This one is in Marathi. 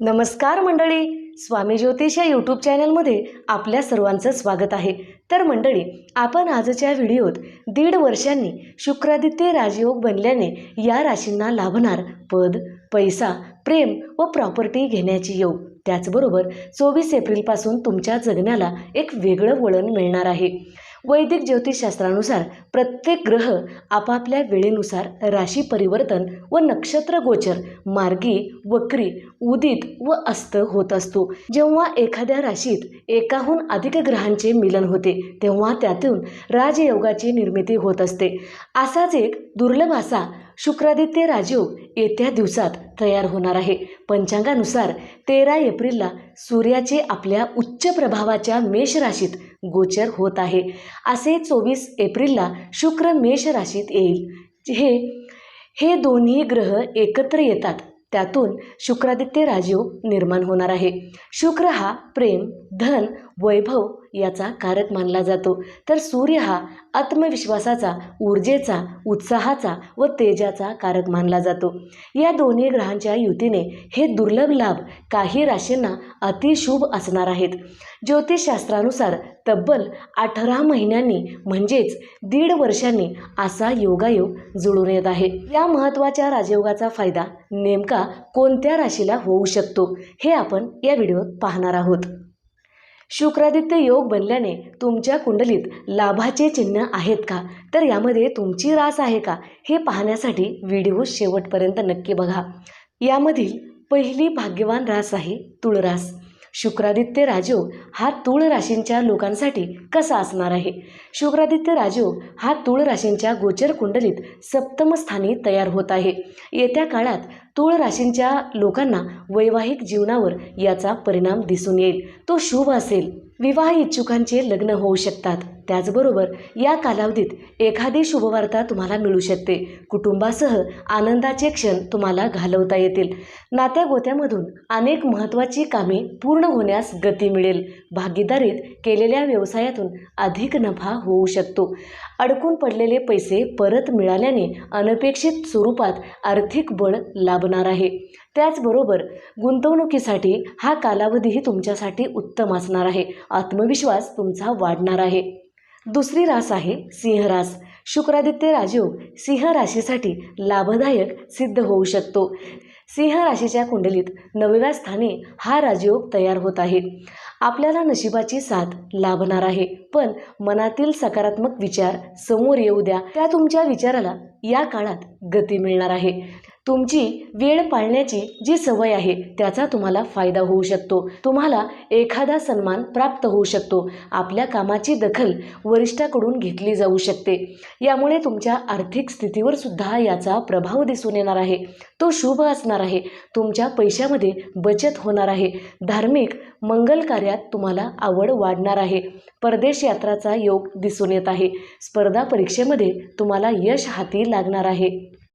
नमस्कार मंडळी स्वामी ज्योतिष या यूट्यूब चॅनलमध्ये आपल्या सर्वांचं स्वागत आहे. तर मंडळी आपण आजच्या व्हिडिओत दीड वर्षांनी शुक्रादित्य राजयोग बनल्याने या राशींना लाभणार पद पैसा प्रेम व प्रॉपर्टी घेण्याची योग त्याचबरोबर चोवीस एप्रिलपासून तुमच्या जगण्याला एक वेगळं वळण मिळणार आहे. वैदिक ज्योतिषशास्त्रानुसार प्रत्येक ग्रह आपापल्या वेळेनुसार राशी परिवर्तन व नक्षत्र गोचर मार्गी वक्री उदित व अस्त होत असतो. जेव्हा एखाद्या राशीत एकाहून अधिक ग्रहांचे मिलन होते तेव्हा त्यातून राजयोगाची निर्मिती होत असते. असाच एक दुर्लभ असा शुक्रादित्य राजयोग येत्या दिवसात तयार होणार आहे. पंचांगानुसार तेरा एप्रिलला सूर्याचे आपल्या उच्च प्रभावाच्या मेष राशीत गोचर होत आहे. असे चोवीस एप्रिलला शुक्र मेष राशीत येईल. हे हे दोन्ही ग्रह एकत्र येतात. त्यातून शुक्रादित्य राजीव निर्माण होणार आहे. शुक्र हा प्रेम धन वैभव याचा कारक मानला जातो. तर सूर्य हा आत्मविश्वासाचा ऊर्जेचा उत्साहाचा व तेजाचा कारक मानला जातो. या दोन्ही ग्रहांच्या युतीने हे दुर्लभ लाभ काही राशींना अतिशुभ असणार आहेत. ज्योतिषशास्त्रानुसार तब्बल अठरा महिन्यांनी म्हणजेच दीड वर्षांनी असा योगायोग जुळून येत आहे. या महत्त्वाच्या राजयोगाचा फायदा नेमका कोणत्या राशीला होऊ शकतो हे आपण या व्हिडिओत पाहणार आहोत. शुक्रादित्य योग बनल्याने तुमच्या कुंडलीत लाभाचे चिन्ह आहेत का? तर यामध्ये तुमची रास आहे का? हे पाहण्यासाठी व्हिडिओ शेवटपर्यंत नक्की बघा. यामधील पहिली भाग्यवान रास आहे तुळरास. शुक्रादित्य राजयोग हा तूळ राशींच्या लोकांसाठी कसा असणार आहे? शुक्रादित्य राजयोग हा तूळ राशींच्या गोचर कुंडलीत सप्तमस्थानी तयार होत आहे. येत्या काळात तुळ राशींच्या लोकांना वैवाहिक जीवनावर याचा परिणाम दिसून येईल. तो शुभ असेल. विवाह इच्छुकांचे लग्न होऊ शकतात. त्याचबरोबर या कालावधीत एखादी शुभवार्ता तुम्हाला मिळू शकते. कुटुंबासह आनंदाचे क्षण तुम्हाला घालवता येतील. नात्या गोत्यामधून अनेक महत्त्वाची कामे पूर्ण होण्यास गती मिळेल. भागीदारीत केलेल्या व्यवसायातून अधिक नफा होऊ शकतो. अडकून पडलेले पैसे परत मिळाल्याने अनपेक्षित स्वरूपात आर्थिक बळ लाभणार आहे. त्याचबरोबर गुंतवणुकीसाठी हा कालावधीही तुमच्यासाठी उत्तम असणार आहे. आत्मविश्वास तुमचा वाढणार आहे. दुसरी रास आहे सिंहरास. शुक्रादित्य राजयोग सिंह राशीसाठी लाभदायक सिद्ध होऊ शकतो. सिंह राशीच्या कुंडलीत नवव्या स्थानी हा राजयोग तयार होत आहे. आपल्याला नशिबाची साथ लाभणार आहे पण मनातील सकारात्मक विचार समोर येऊ द्या. त्या तुमच्या विचाराला या काळात गती मिळणार आहे. तुमची वेळ पाळण्याची जी सवय आहे त्याचा तुम्हाला फायदा होऊ शकतो. तुम्हाला एखादा सन्मान प्राप्त होऊ शकतो. आपल्या कामाची दखल वरिष्ठाकडून घेतली जाऊ शकते. यामुळे तुमच्या आर्थिक स्थितीवर सुद्धा याचा प्रभाव दिसून येणार आहे. तो शुभ असणार आहे. तुमच्या पैशामध्ये बचत होणार आहे. धार्मिक मंगल कार्यात तुम्हाला आवड वाढणार आहे. परदेश यात्राचा योग दिसून येत आहे. स्पर्धा परीक्षेमध्ये तुम्हाला यश हाती लागणार आहे.